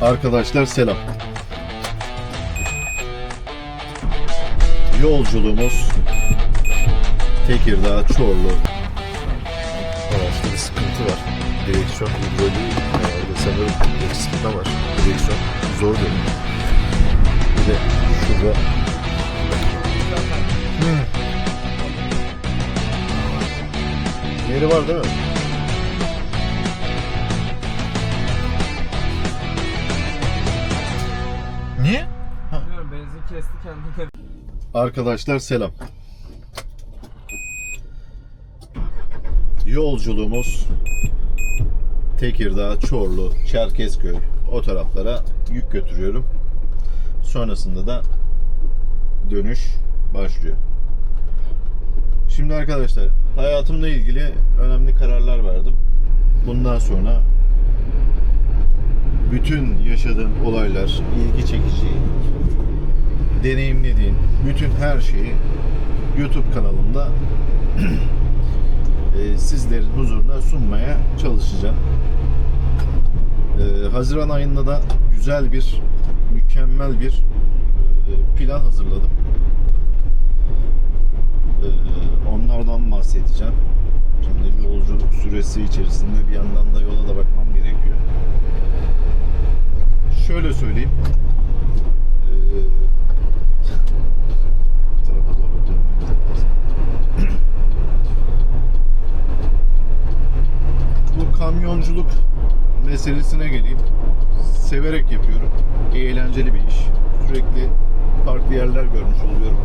Arkadaşlar selam. Yolculuğumuz Tekirdağ, Çorlu. Araçta bir sıkıntı var. Direksiyon hidroliği herhalde sanırım eksikliği var. Direksiyon zor dönüyor. Bir de şurada Yeri var değil mi? Niye? Bilmiyorum benzin kesti kendine. Arkadaşlar selam. Yolculuğumuz Tekirdağ, Çorlu, Çerkezköy o taraflara yük götürüyorum. Sonrasında da dönüş başlıyor. Şimdi arkadaşlar hayatımla ilgili önemli kararlar verdim. Bundan sonra bütün yaşadığım olaylar, ilgi çekici, deneyimlediğin bütün her şeyi YouTube kanalımda e, sizlerin huzuruna sunmaya çalışacağım. E, Haziran ayında da güzel bir, mükemmel bir e, plan hazırladım. Onlardan bahsedeceğim. Şimdi yolculuk süresi içerisinde bir yandan da yola da bakmam. Şöyle söyleyeyim. E, bu kamyonculuk meselesine geleyim. Severek yapıyorum. Eğlenceli bir iş. Sürekli farklı yerler görmüş oluyorum.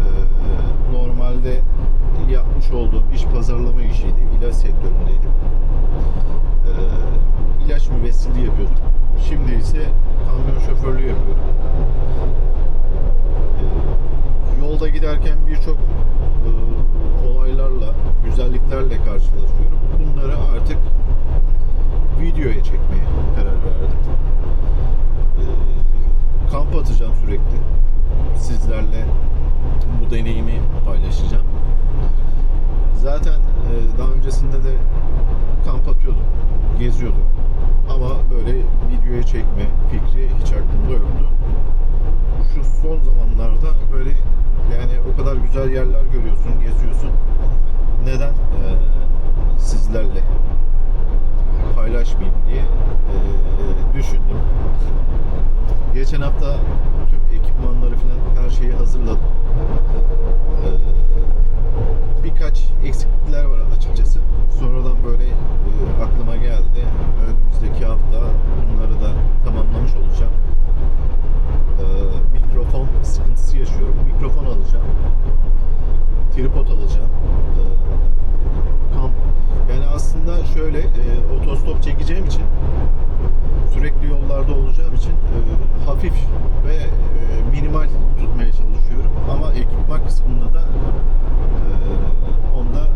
Ee, normalde yapmış olduğum iş pazarlama işiydi. İlaç sektöründeydim. Ee, ilaç yapıyordum. Şimdi ise kamyon şoförlüğü yapıyorum. Ee, yolda giderken birçok e, olaylarla, güzelliklerle karşılaşıyorum. Bunları artık videoya çekmeye karar verdim. Ee, kamp atacağım sürekli. Sizlerle bu deneyimi paylaşacağım. Zaten e, daha öncesinde de kamp atıyordum, geziyordum. Ama böyle videoya çekme fikri hiç aklımda yoktu şu son zamanlarda böyle yani o kadar güzel yerler görüyorsun, geziyorsun. Neden eee, sizlerle paylaşmayayım diye eee, düşündüm. Geçen hafta tüm ekipmanları falan her şeyi hazırladım. Eee, birkaç eksiklikler var açıkçası. Sonradan böyle eee, aklıma geldi. Önümüzdeki hafta bunları da tamamlamış olacağım e, mikrofon sıkıntısı yaşıyorum. Mikrofon alacağım. Tripod alacağım. E, kamp yani aslında şöyle e, otostop çekeceğim için sürekli yollarda olacağım için e, hafif ve e, minimal tutmaya çalışıyorum. Ama ekipman kısmında da e, onda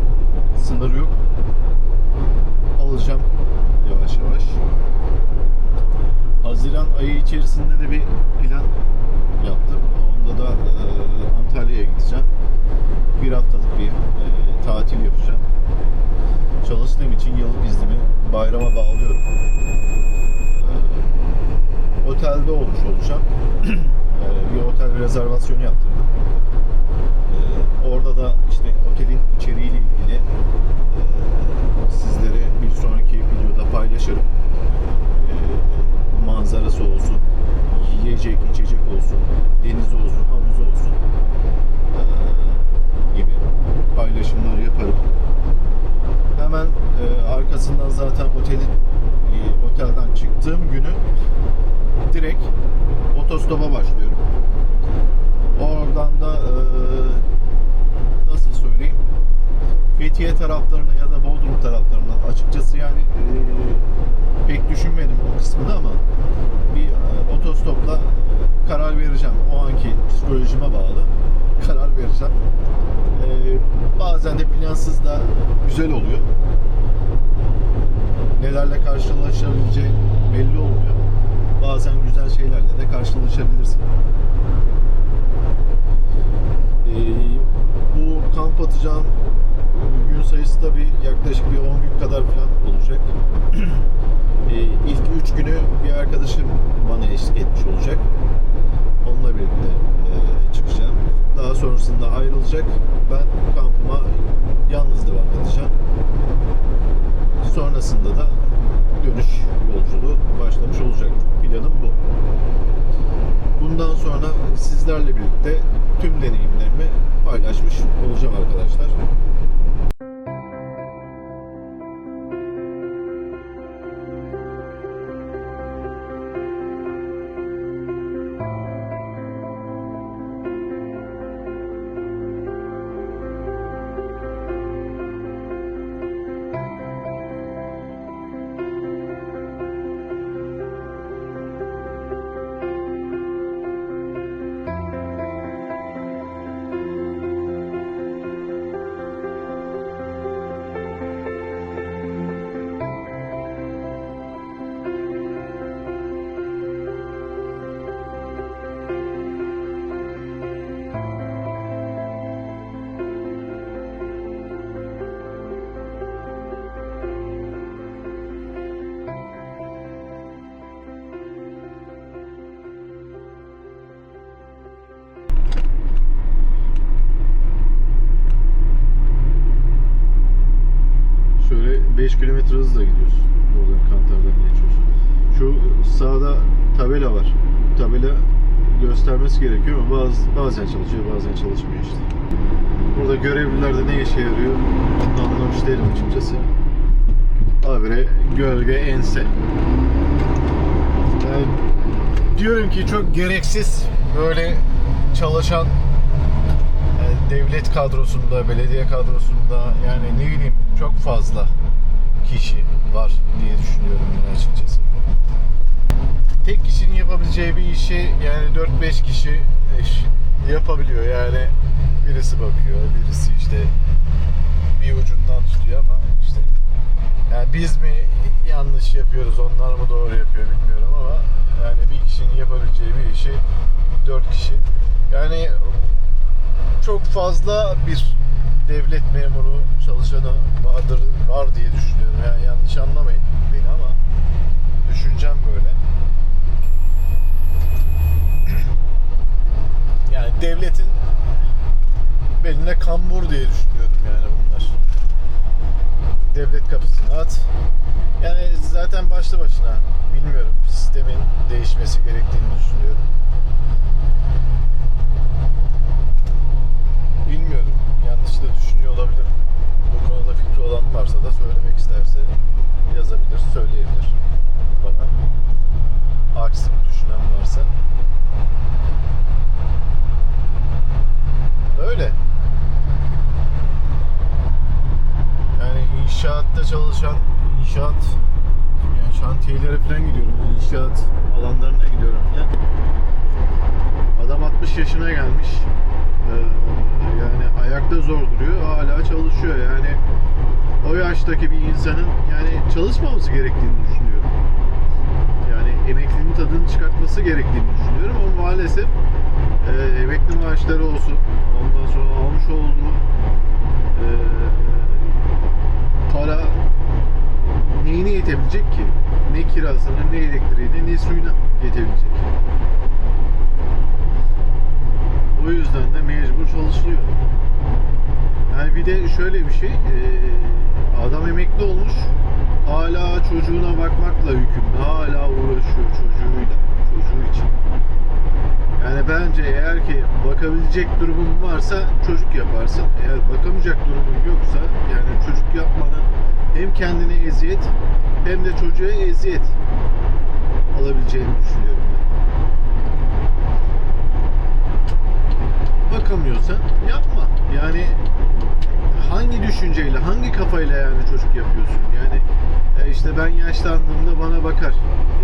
sınır yok. Alacağım yavaş yavaş. Haziran ayı içerisinde de bir plan yaptım. Onda da e, Antalya'ya gideceğim. Bir haftalık bir e, tatil yapacağım. Çalıştığım için yıllık iznimi bayrama bağlıyorum. E, otelde olmuş olacağım. E, bir otel rezervasyonu yaptırdım. E, orada da işte otelin içeriğiyle ilgili e, sizlere bir sonraki videoda paylaşırım manzarası olsun, yiyecek, içecek olsun, deniz olsun, havuz olsun e, gibi paylaşımlar yaparım. Hemen e, arkasından zaten otelin e, otelden çıktığım günü direkt otostopa başlıyorum. Oradan da e, nasıl söyleyeyim Fethiye taraflarına ya da Bodrum taraflarına açıkçası yani e, pek düşünmedim o kısmını ama bir e, otostopla karar vereceğim. O anki psikolojime bağlı karar vereceğim. E, bazen de plansız da güzel oluyor. Nelerle karşılaşabileceğin belli olmuyor. Bazen güzel şeylerle de karşılaşabilirsin. E, bu kamp atacağım gün sayısı da bir yaklaşık bir 10 gün kadar falan olacak. e, ilk üç günü bir arkadaşım bana eşlik etmiş olacak. Onunla birlikte e. Daha sonrasında ayrılacak. Ben kampıma yalnız devam edeceğim. Sonrasında da dönüş yolculuğu başlamış olacak. Planım bu. Bundan sonra sizlerle birlikte tüm deneyimlerimi paylaşmış olacağım arkadaşlar. Şöyle 5 kilometre hızla gidiyorsun. Buradan Kantar'dan geçiyorsun. Şu sağda tabela var. Tabela göstermesi gerekiyor ama bazı, bazen çalışıyor bazen çalışmıyor işte. Burada görevliler de ne işe yarıyor anlamış değilim açıkçası. Habire gölge ense. Yani diyorum ki çok gereksiz böyle çalışan e, devlet kadrosunda, belediye kadrosunda yani ne bileyim çok fazla kişi var diye düşünüyorum ben açıkçası. Tek kişinin yapabileceği bir işi yani 4-5 kişi yapabiliyor yani birisi bakıyor, birisi işte bir ucundan tutuyor ama işte yani biz mi yanlış yapıyoruz, onlar mı doğru yapıyor bilmiyorum ama yani bir kişinin yapabileceği bir işi 4 kişi yani çok fazla bir devlet memuru çalışanı vardır var diye düşünüyorum. Yani yanlış anlamayın beni ama düşüncem böyle. Yani devletin beline kambur diye düşünüyorum yani bunlar. Devlet kapısına at. Yani zaten başlı başına bilmiyorum sistemin değişmesi gerektiğini düşünüyorum. Bilmiyorum. Yanlış da düşünüyor olabilirim. Bu konuda fikri olan varsa da söylemek isterse yazabilir, söyleyebilir bana. Aksini düşünen varsa. Öyle. Yani inşaatta çalışan, inşaat yani şantiyelere falan gidiyorum. İnşaat alanlarına gidiyorum falan. Adam 60 yaşına gelmiş. Ee, yani ayakta zor duruyor. Hala çalışıyor. Yani o yaştaki bir insanın yani çalışmaması gerektiğini düşünüyorum. Yani emekliliğin tadını çıkartması gerektiğini düşünüyorum ama maalesef e, emekli maaşları olsun ondan sonra almış olduğu e, para neyine yetebilecek ki? Ne kirasına, ne elektriğine, ne suyuna yetebilecek. O yüzden de mecbur çalışılıyor. Yani bir de şöyle bir şey, eee, adam emekli olmuş, hala çocuğuna bakmakla yükümlü, hala uğraşıyor çocuğuyla, çocuğu için. Yani bence eğer ki bakabilecek durumun varsa çocuk yaparsın. Eğer bakamayacak durumun yoksa yani çocuk yapmanın hem kendine eziyet hem de çocuğa eziyet alabileceğini düşünüyorum bakamıyorsan yapma. Yani hangi düşünceyle, hangi kafayla yani çocuk yapıyorsun? Yani e, işte ben yaşlandığımda bana bakar.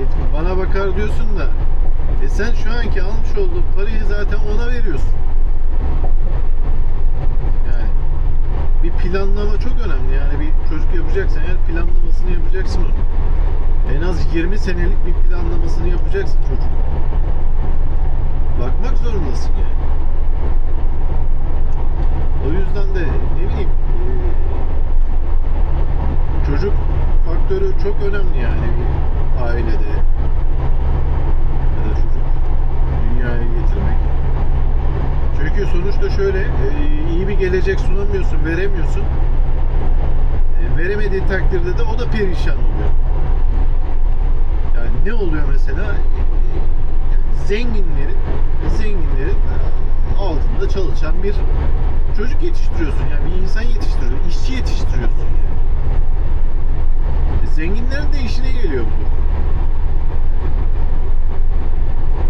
E, bana bakar diyorsun da e sen şu anki almış olduğun parayı zaten ona veriyorsun. Yani bir planlama çok önemli. Yani bir çocuk yapacaksan eğer planlamasını yapacaksın onu. En az 20 senelik bir planlamasını yapacaksın çocuk. Bakmak zorundasın yani. O yüzden de ne bileyim eee, çocuk faktörü çok önemli yani. Bir ailede ya da çocuk dünyaya getirmek. Çünkü sonuçta şöyle e, iyi bir gelecek sunamıyorsun, veremiyorsun. E, veremediği takdirde de o da perişan oluyor. Yani ne oluyor mesela? E, zenginlerin zenginlerin e, altında çalışan bir çocuk yetiştiriyorsun yani bir insan yetiştiriyorsun, işçi yetiştiriyorsun yani. E, Zenginlerin de işine geliyor bu.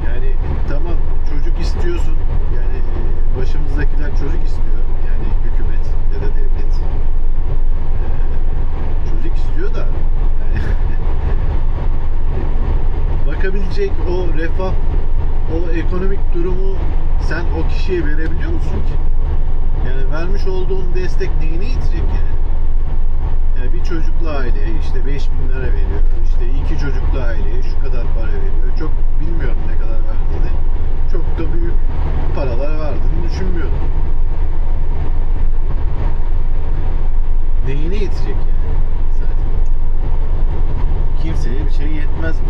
Yani e, tamam çocuk istiyorsun. Yani e, başımızdakiler çocuk istiyor. Yani hükümet ya da devlet. Çocuk istiyor da bakabilecek o refah, o ekonomik durumu sen o kişiye verebiliyor musun ki? Vermiş olduğun destek neyine yetecek yani? Yani bir çocuklu aileye işte 5000 lira veriyor. İşte iki çocuklu aileye şu kadar para veriyor. Çok bilmiyorum ne kadar verdiğini. Çok da büyük paralar verdiğini düşünmüyorum. Neyine yetecek yani zaten? Kimseye bir şey yetmez mi?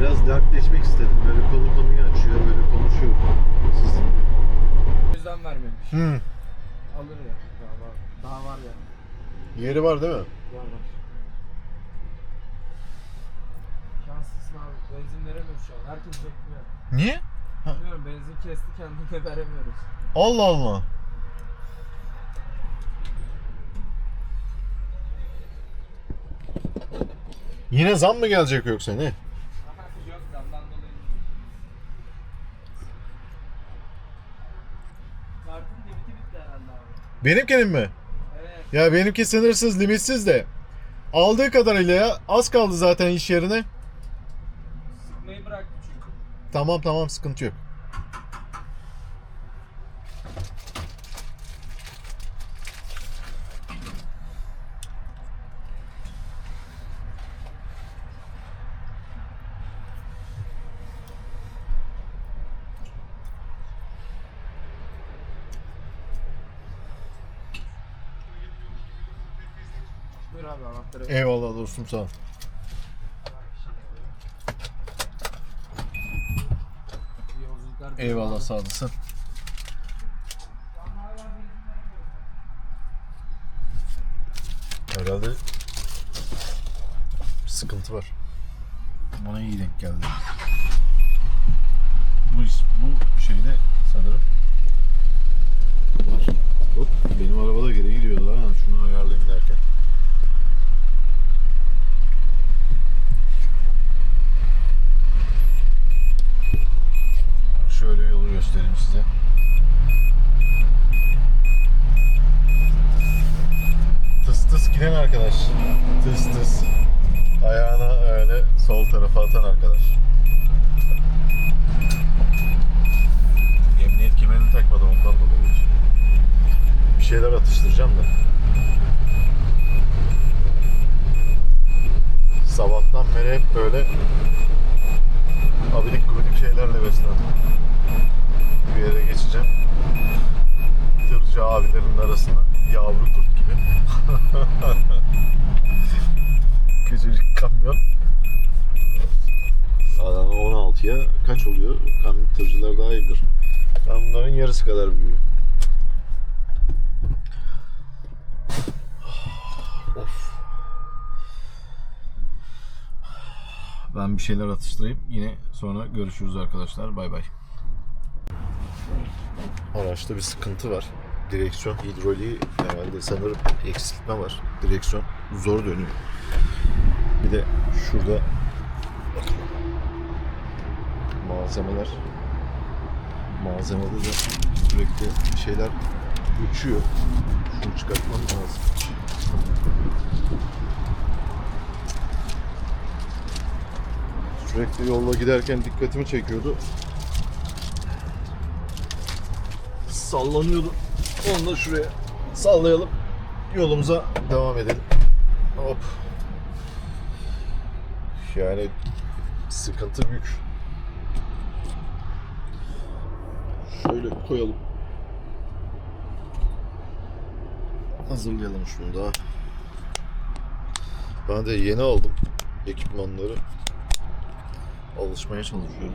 Biraz dertleşmek istedim. Böyle konu konuyu açıyor, böyle konuşuyor sizin. O Hmm. Alır ya. Daha var, daha var ya. Yeri var değil mi? Var var. Şanslısın abi. Benzin veremiyoruz şu an. Herkes bekliyor. Niye? Bilmiyorum benzin kesti kendine veremiyoruz. Allah Allah. Yine zam mı gelecek yoksa ne? Yok damdan dolayı. Kartın limiti bitti herhalde abi. Benimkinin mi? Evet. Ya benimki sınırsız, limitsiz de. Aldığı kadarıyla ya az kaldı zaten iş yerine. Sıkmayı bıraktı çünkü. Tamam tamam sıkıntı yok. Buyur abi anahtarı. Eyvallah dostum sağ ol. Eyvallah sağ olasın. Herhalde bir sıkıntı var. Bana iyi denk geldi. Bu, is- bu şeyde sanırım var. Hop benim arabada geri gidiyordu ha. Şunu ayarlayayım derken. Şöyle yolu göstereyim size. Tıs tıs giden arkadaş. Tıs tıs. Ayağına öyle sol tarafa atan arkadaş. Emniyet kemerini takmadım ondan dolayı. Bir şeyler atıştıracağım da. Sabahtan beri hep böyle abidik gubidik şeylerle beslendim. Bir yere geçeceğim. Tırcı abilerin arasında yavru kurt gibi. Küçücük kamyon. Adana 16'ya kaç oluyor? Kamyon tırcılar daha iyidir. Ben bunların yarısı kadar büyüğüm. Of. Ben bir şeyler atıştırayım. Yine sonra görüşürüz arkadaşlar. Bay bay. Araçta bir sıkıntı var. Direksiyon hidroliği herhalde sanırım eksiltme var. Direksiyon zor dönüyor. Bir de şurada. Malzemeler malzemede de sürekli şeyler uçuyor. Şunu çıkartmam lazım. Sürekli yolda giderken dikkatimi çekiyordu. Sallanıyordu. Onu da şuraya sallayalım. Yolumuza devam edelim. Hop. Yani sıkıntı büyük. Şöyle koyalım. Hazırlayalım şunu da. Ben de yeni aldım ekipmanları. Alışmaya çalışıyorum.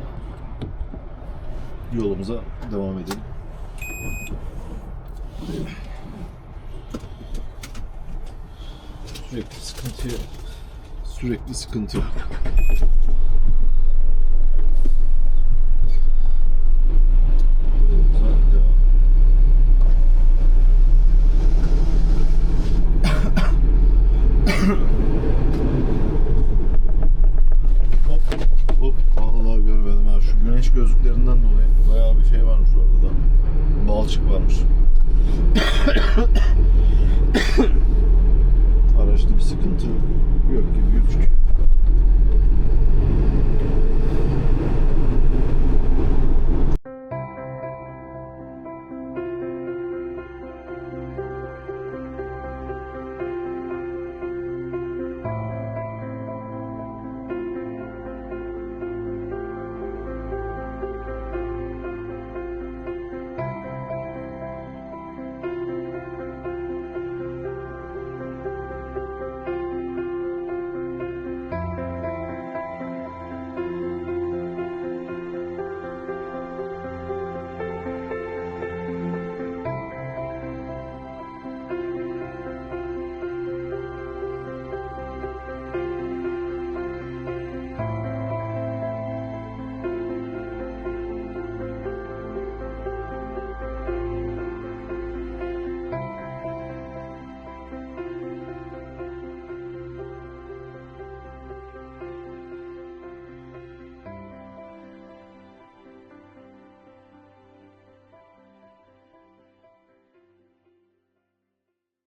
Yolumuza devam edelim. Sürekli sıkıntı yok. Sürekli sıkıntı yok.